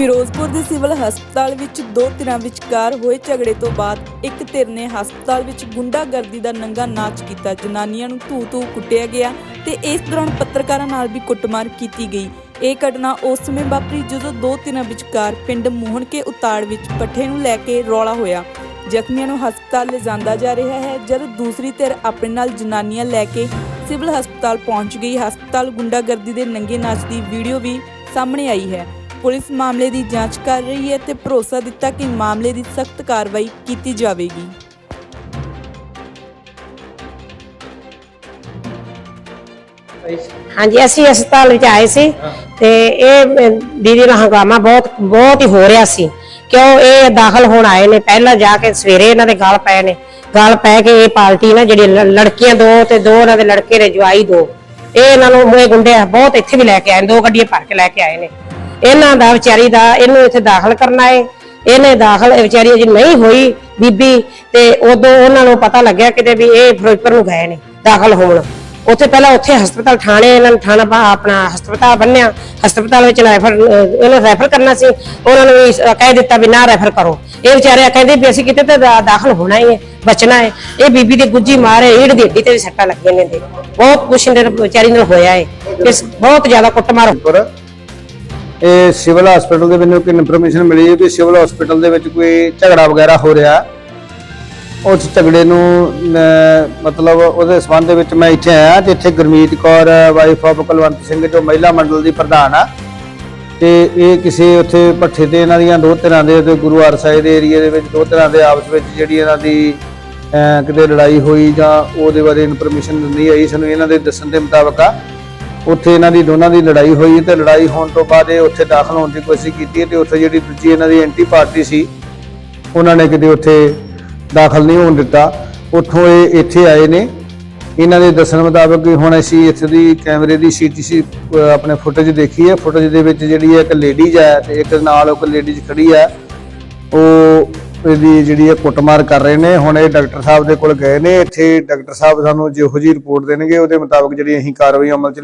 ਫਿਰੋਜ਼ਪੁਰ ਦੇ ਸਿਵਲ ਹਸਪਤਾਲ ਵਿੱਚ ਦੋ ਧਿਰਾਂ ਵਿਚਕਾਰ ਹੋਏ ਝਗੜੇ ਤੋਂ ਬਾਅਦ ਇੱਕ ਧਿਰ ਨੇ ਹਸਪਤਾਲ ਵਿੱਚ ਗੁੰਡਾਗਰਦੀ ਦਾ ਨੰਗਾ ਨਾਚ ਕੀਤਾ। ਜਨਾਨੀਆਂ ਨੂੰ ਧੂ ਧੂ ਕੁੱਟਿਆ ਗਿਆ ਤੇ ਇਸ ਦੌਰਾਨ ਪੱਤਰਕਾਰਾਂ ਨਾਲ ਵੀ ਕੁੱਟਮਾਰ ਕੀਤੀ ਗਈ। ਇਹ ਘਟਨਾ ਉਸ ਸਮੇਂ ਵਾਪਰੀ ਜਦੋਂ ਦੋ ਧਿਰਾਂ ਵਿਚਕਾਰ ਪਿੰਡ ਮੋਹਣ ਕੇ ਉਤਾੜ ਵਿੱਚ ਪੱਠੇ ਨੂੰ ਲੈ ਕੇ ਰੌਲਾ ਹੋਇਆ। ਜ਼ਖਮੀਆਂ ਨੂੰ ਹਸਪਤਾਲ ਲਿਜਾਂਦਾ ਜਾ ਰਿਹਾ ਹੈ, ਜਦ ਦੂਸਰੀ ਧਿਰ ਆਪਣੇ ਨਾਲ ਜਨਾਨੀਆਂ ਲੈ ਕੇ ਸਿਵਲ ਹਸਪਤਾਲ ਪਹੁੰਚ ਗਈ। ਹਸਪਤਾਲ ਗੁੰਡਾਗਰਦੀ ਦੇ ਨੰਗੇ ਨਾਚ ਦੀ ਵੀਡੀਓ ਵੀ ਸਾਹਮਣੇ ਆਈ ਹੈ। ਪੁਲਿਸ ਮਾਮਲੇ ਦੀ ਜਾਂਚ ਕਰ ਰਹੀ ਹੈ ਤੇ ਭਰੋਸਾ ਦਿੱਤਾ ਕਿ ਮਾਮਲੇ ਦੀ ਸਖਤ ਕਾਰਵਾਈ ਕੀਤੀ ਜਾਵੇਗੀ। ਹਾਂਜੀ ਅਸੀਂ ਹਸਪਤਾਲ ਵਿੱਚ ਆਏ ਸੀ ਤੇ ਇਹ ਦੀਦੀ ਦਾ ਹੰਗਾਮਾ ਬਹੁਤ ਬਹੁਤ ਹੀ ਹੋ ਰਿਹਾ ਸੀ। ਕਿਉਂ ਇਹ ਦਾਖਲ ਹੋਣ ਆਏ ਨੇ ਪਹਿਲਾਂ ਜਾ ਕੇ ਸਵੇਰੇ ਇਹਨਾਂ ਦੇ ਗਲ ਪਏ ਨੇ। ਗਲ ਪੈ ਕੇ ਇਹ ਪਾਰਟੀ ਨਾ ਜਿਹੜੀ ਲੜਕੀਆਂ ਦੋ ਤੇ ਦੋ ਇਹਨਾਂ ਦੇ ਲੜਕੇ ਨੇ ਜਵਾਈ ਦੋ। ਇਹ ਇਹਨਾਂ ਨੂੰ ਮੋਏ ਗੁੰਡੇ ਬਹੁਤ ਇੱਥੇ ਵੀ ਲੈ ਕੇ ਆਏ ਨੇ, ਦੋ ਗੱਡੀਆਂ ਭਰ ਕੇ ਲੈ ਕੇ ਆਏ ਨੇ। ਇਹਨਾਂ ਦਾ ਵਿਚਾਰੀ ਦਾ ਇਹਨੂੰ ਇੱਥੇ ਦਾਖਲ ਕਰਨਾ ਹੈ ਇਹਨੇ ਦਾਖਲ ਵਿਚਾਰੀ ਅਜੇ ਨਹੀਂ ਹੋਈ ਬੀਬੀ ਤੇ ਉਦੋਂ ਉਹਨਾਂ ਨੂੰ ਪਤਾ ਲੱਗਿਆ ਕਿਤੇ ਵੀ ਇਹ ਫਿਰੋਜ਼ਪੁਰ ਨੂੰ ਗਏ ਨੇ, ਦਾਖਲ ਹੋਣ। ਉੱਥੇ ਪਹਿਲਾਂ ਉੱਥੇ ਹਸਪਤਾਲ ਥਾਣੇ ਇਹਨਾਂ ਨੇ ਥਾਣਾ ਆਪਣਾ ਹਸਪਤਾਲ ਬੰਨਿਆ। ਹਸਪਤਾਲ ਵਿੱਚ ਰੈਫਰ ਅਹ ਰੈਫਰ ਕਰਨਾ ਸੀ। ਉਹਨਾਂ ਨੂੰ ਵੀ ਕਹਿ ਦਿੱਤਾ ਵੀ ਨਾ ਰੈਫਰ ਕਰੋ। ਇਹ ਵਿਚਾਰੇ ਕਹਿੰਦੇ ਵੀ ਅਸੀਂ ਕਿਤੇ ਤਾਂ ਦਾਖਲ ਹੋਣਾ ਹੀ ਹੈ ਬਚਣਾ ਹੈ ਇਹ ਬੀਬੀ ਦੀ ਗੁੱਜੀ ਮਾਰੇ ਈੜ ਦੀ ਹੱਡੀ ਤੇ ਵੀ ਸੱਟਾਂ ਲੱਗੀਆਂ ਨੇ ਇਹਦੇ। ਬਹੁਤ ਕੁਛ ਇਹਦੇ ਵਿਚਾਰੀ ਨਾਲ ਹੋਇਆ ਹੈ ਇਸ ਬਹੁਤ ਜ਼ਿਆਦਾ ਕੁੱਟਮਾਰ ਪਰ ਇਹ ਸਿਵਲ ਹਸਪੀਟਲ ਦੇ ਮੈਨੂੰ ਇੱਕ ਇਨਫੋਰਮੇਸ਼ਨ ਮਿਲੀ ਕਿ ਸਿਵਲ ਹਸਪੀਟਲ ਦੇ ਵਿੱਚ ਕੋਈ ਝਗੜਾ ਵਗੈਰਾ ਹੋ ਰਿਹਾ। ਉਸ ਝਗੜੇ ਨੂੰ ਮਤਲਬ ਉਹਦੇ ਸੰਬੰਧ ਦੇ ਵਿੱਚ ਮੈਂ ਇੱਥੇ ਆਇਆ ਤੇ ਇੱਥੇ ਗੁਰਮੀਤ ਕੌਰ ਵਾਈਫ ਆਫ ਕੁਲਵੰਤ ਸਿੰਘ, ਜੋ ਮਹਿਲਾ ਮੰਡਲ ਦੀ ਪ੍ਰਧਾਨ ਆ, ਤੇ ਇਹ ਕਿਸੇ ਉੱਥੇ ਭੱਠੇ ਤੇ ਇਹਨਾਂ ਦੀਆਂ ਦੋ ਤਰ੍ਹਾਂ ਦੇ ਤੇ ਗੁਰੂ ਹਰਸਾਏ ਦੇ ਏਰੀਆ ਦੇ ਵਿੱਚ ਦੋ ਤਰ੍ਹਾਂ ਦੇ ਆਪਸ ਵਿੱਚ ਜਿਹੜੀ ਇਹਨਾਂ ਦੀ ਕਿਤੇ ਲੜਾਈ ਹੋਈ ਜਾਂ ਉਹਦੇ ਬਾਰੇ ਇਨਫੋਰਮੇਸ਼ਨ ਨਹੀਂ ਆਈ, ਸਾਨੂੰ ਇਹਨਾਂ ਦੇ ਦੱਸਣ ਦੇ ਮੁਤਾਬਕ ਆ। ਉੱਥੇ ਇਹਨਾਂ ਦੀ ਦੋਨਾਂ ਦੀ ਲੜਾਈ ਹੋਈ ਤੇ ਲੜਾਈ ਹੋਣ ਤੋਂ ਬਾਅਦ ਇਹ ਉੱਥੇ ਦਾਖਲ ਹੋਣ ਦੀ ਕੋਸ਼ਿਸ਼ ਕੀਤੀ ਤੇ ਉੱਥੇ ਜਿਹੜੀ ਦੂਜੀ ਇਹਨਾਂ ਦੀ ਐਂਟੀ ਪਾਰਟੀ ਸੀ, ਉਹਨਾਂ ਨੇ ਕਿਤੇ ਉੱਥੇ ਦਾਖਲ ਨਹੀਂ ਹੋਣ ਦਿੱਤਾ। ਉੱਥੋਂ ਇਹ ਇੱਥੇ ਆਏ ਨੇ। ਇਹਨਾਂ ਦੇ ਦੱਸਣ ਮੁਤਾਬਕ ਕਿ ਹੁਣ ਅਸੀਂ ਇੱਥੇ ਦੀ ਕੈਮਰੇ ਦੀ ਸੀਟੀਸੀ ਆਪਣੇ ਫੁਟੇਜ ਦੇਖੀ ਹੈ। ਫੁਟੇਜ ਦੇ ਵਿੱਚ ਜਿਹੜੀ ਹੈ ਇੱਕ ਲੇਡੀਜ਼ ਹੈ ਤੇ ਇੱਕ ਨਾਲ ਇੱਕ ਲੇਡੀਜ਼ ਖੜੀ ਹੈ। ਉਹ ਇਹਦੀ ਜਿਹੜੀ ਹੈ ਕੁੱਟਮਾਰ ਕਰ ਰਹੇ ਨੇ। ਹੁਣ ਇਹ ਡਾਕਟਰ ਸਾਹਿਬ ਦੇ ਕੋਲ ਗਏ ਨੇ। ਇੱਥੇ ਡਾਕਟਰ ਸਾਹਿਬ ਸਾਨੂੰ ਜਿਹੋ ਜਿਹੀ ਰਿਪੋਰਟ ਦੇਣਗੇ, ਉਹਦੇ ਮੁਤਾਬਕ ਜਿਹੜੀ ਅਸੀਂ ਕਾਰਵਾਈ ਅਮਲ ਚ